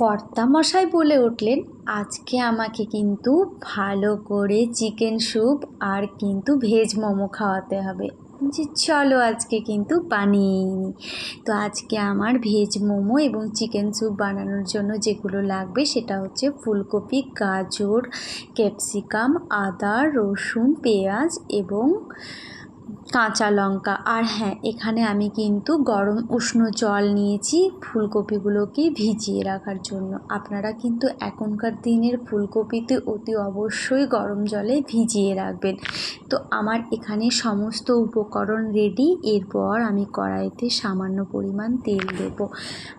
কর্তা মশাই বলে উঠলেন, আজকে আমাকে কিন্তু ভালো করে চিকেন স্যুপ আর কিন্তু ভেজ মোমো খাওয়াতে হবে। যে চলো আজকে কিন্তু বানিয়েই তো আজকে আমার ভেজ মোমো এবং চিকেন স্যুপ বানানোর জন্য যেগুলো লাগবে সেটা হচ্ছে ফুলকপি, গাজর, ক্যাপসিকাম, আদা, রসুন, পেঁয়াজ এবং কাঁচা লঙ্কা। আর হ্যাঁ এখানে আমি কিন্তু গরম উষ্ণ জল নিয়েছি ফুলকপিগুলোকে ভিজিয়ে রাখার জন্য। আপনারা কিন্তু এখনকার দিনের ফুলকপিতে অতি অবশ্যই গরম জলে ভিজিয়ে রাখবেন। তো আমার এখানে সমস্ত উপকরণ রেডি এরপর আমি কড়াইতে সামান্য পরিমাণ তেল দেব।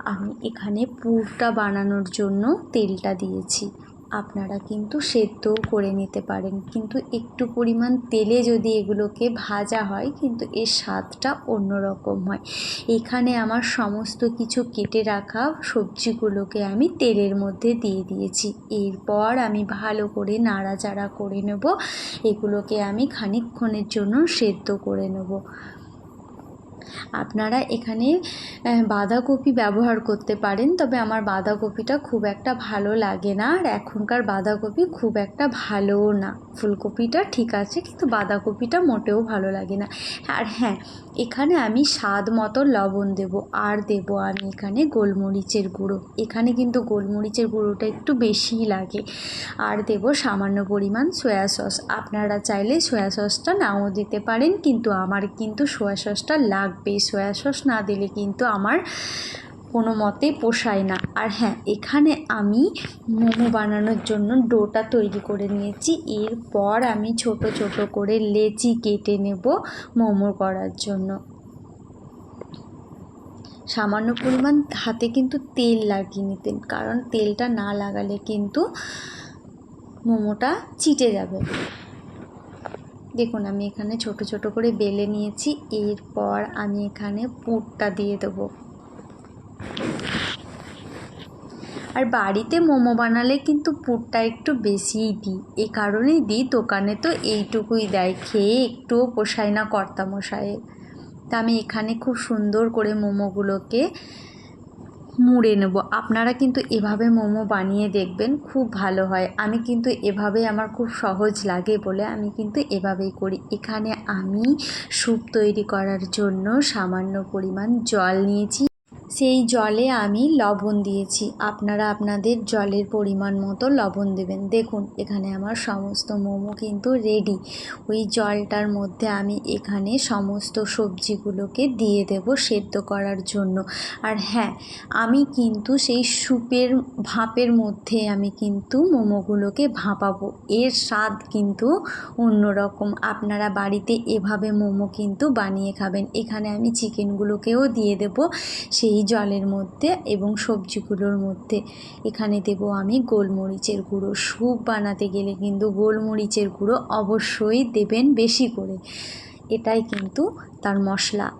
আমি এখানে পুরটা বানানোর জন্য তেলটা দিয়েছি। আপনারা কিন্তু সেদ্ধও করে নিতে পারেন। কিন্তু একটু পরিমাণ তেলে যদি এগুলোকে ভাজা হয়, কিন্তু এর স্বাদটা অন্যরকম হয়। এখানে আমার সমস্ত কিছু কেটে রাখা সবজিগুলোকে আমি তেলের মধ্যে দিয়ে দিয়েছি। এরপর আমি ভালো করে নাড়াচাড়া করে নেব। এগুলোকে আমি খানিকক্ষণের জন্য সেদ্ধ করে নেব। আপনারা এখানে বাঁধাকপি ব্যবহার করতে পারেন, তবে আমার বাঁধাকপিটা খুব একটা ভালো লাগে না, আর এখনকার বাঁধাকপি খুব একটা ভালোও না। ফুলকপিটা ঠিক আছে, কিন্তু বাঁধাকপিটা মোটেও ভালো লাগে না। আর হ্যাঁ এখানে আমি স্বাদ মতো লবণ দেব, আর দেব আমি এখানে গোলমরিচের গুঁড়ো। এখানে কিন্তু গোলমরিচের গুঁড়োটা একটু বেশিই লাগে। আর দেব সামান্য পরিমাণ সয়া সস। আপনারা চাইলে সয়া সসটা নাও দিতে পারেন, কিন্তু আমার কিন্তু সয়া সসটা লাগবে সয়া সস না দিলে কিন্তু আমার কোনো মতে পোষায় না। আর হ্যাঁ এখানে আমি মোমো বানানোর জন্য ডোটা তৈরি করে নিয়েছি। এরপর আমি ছোট ছোট করে লেচি কেটে নেব মোমো করার জন্য। সামান্য পরিমাণ হাতে কিন্তু তেল লাগিয়ে নিতেন কারণ তেলটা না লাগালে কিন্তু মোমোটা চিটে যাবে। দেখুন, আমি এখানে ছোট ছোট করে বেলে নিয়েছি। এরপর আমি এখানে পুরটা দিয়ে দেবো। আর বাড়িতে মোমো বানালে কিন্তু পুরটা একটু বেশিই দিই। এ কারণেই দিই, দোকানে তো এইটুকুই দেয়। খেয়ে একটুও পোষায় না কর্তামশায়ের। তা আমি এখানে খুব সুন্দর করে মোমোগুলোকে মুড়ে নেব। আপনারা কিন্তু এভাবে মোমো বানিয়ে দেখবেন, খুব ভালো হয়। আমি কিন্তু এভাবেই আমার খুব সহজ লাগে বলে আমি কিন্তু এভাবেই করি। এখানে আমি স্যুপ তৈরি করার জন্য সামান্য পরিমাণ জল নিয়েছি। সেই জলে আমি লবণ দিয়েছি। আপনারা আপনাদের জলের পরিমাণ মতো লবণ দেবেন। দেখুন, এখানে আমার সমস্ত মোমো কিন্তু রেডি ওই জলটার মধ্যে আমি এখানে সমস্ত সবজিগুলোকে দিয়ে দেব সেদ্ধ করার জন্য। আর হ্যাঁ আমি কিন্তু সেই স্যুপের ভাপের মধ্যে আমি কিন্তু মোমোগুলোকে ভাপাবো। এর স্বাদ কিন্তু অন্যরকম। আপনারা বাড়িতে এভাবে মোমো কিন্তু বানিয়ে খাবেন। এখানে আমি চিকেনগুলোকেও দিয়ে দেব। সেই জলের মধ্যে এবং সবজিগুলোর মধ্যে। এখানে দেব আমি গোলমরিচের গুঁড়ো। স্যুপ বানাতে গেলে কিন্তু গোলমরিচের গুঁড়ো অবশ্যই দেবেন বেশি করে। এটাই কিন্তু তার মশলা।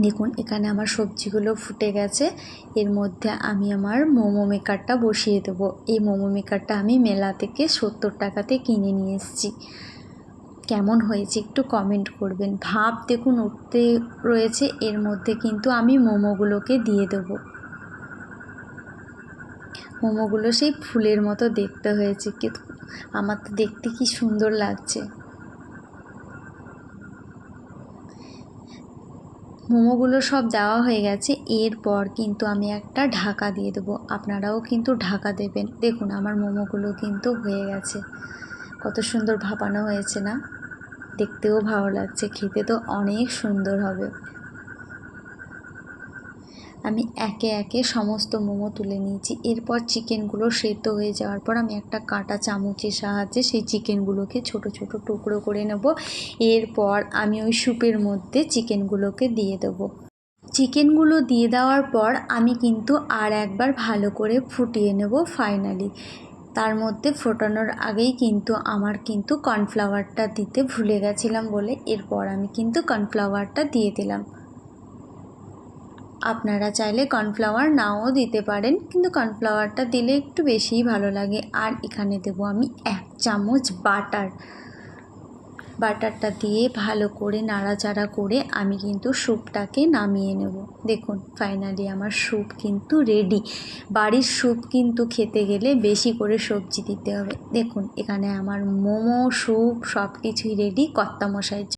দেখুন, এখানে আমার সবজিগুলো ফুটে গেছে। এর মধ্যে আমি আমার মোমো মেকারটা বসিয়ে দেবো। এই মোমো মেকারটা আমি মেলা থেকে সত্তর টাকাতে কিনে নিয়ে এসেছি। কেমন হয়েছে একটু কমেন্ট করবেন। ভাব দেখুন, উঠতে রয়েছে, এর মধ্যে কিন্তু আমি মোমোগুলোকে দিয়ে দেবো। মোমোগুলো সেই ফুলের মতো দেখতে হয়েছে আমার তো দেখতে কি সুন্দর লাগছে। মোমোগুলো সব দেওয়া হয়ে গেছে, এরপর কিন্তু আমি একটা ঢাকা দিয়ে দেবো। আপনারাও কিন্তু ঢাকা দেবেন। দেখুন, আমার মোমোগুলো কিন্তু হয়ে গেছে। কত সুন্দর ভাপানো হয়েছে না? দেখতেও ভালো লাগছে, খেতে তো অনেক সুন্দর হবে। আমি একে একে সমস্ত মোমো তুলে নিয়েছি, এরপর চিকেনগুলো সেদ্ধ হয়ে যাওয়ার পর আমি একটা কাঁটা চামচের সাহায্যে সেই চিকেনগুলোকে ছোট ছোট টুকরো করে নেব। এরপর আমি ওই স্যুপের মধ্যে চিকেনগুলোকে দিয়ে দেবো। চিকেনগুলো দিয়ে দেওয়ার পর আমি কিন্তু আর একবার ভালো করে ফুটিয়ে নেব ফাইনালি। তার মধ্যে ফোটানোর আগেই কিন্তু আমার কিন্তু কর্নফ্লাওয়ারটা দিতে ভুলে গেছিলাম বলে এরপর আমি কিন্তু কর্নফ্লাওয়ারটা দিয়ে দিলাম। আপনারা চাইলে কর্নফ্লাওয়ার নাও দিতে পারেন, কিন্তু কর্নফ্লাওয়ারটা দিলে একটু বেশিই ভালো লাগে। আর এখানে দেবো আমি এক চামচ বাটার। বাটারটা দিয়ে ভালো করে নাড়াচাড়া করে আমি কিন্তু স্যুপটাকে নামিয়ে নেব। দেখুন ফাইনালি আমার স্যুপ কিন্তু রেডি বাড়ির স্যুপ কিন্তু খেতে গেলে বেশি করে সবজি দিতে হবে। দেখুন, এখানে আমার মোমো, স্যুপ সব কিছুই রেডি কর্তামশাইয়ের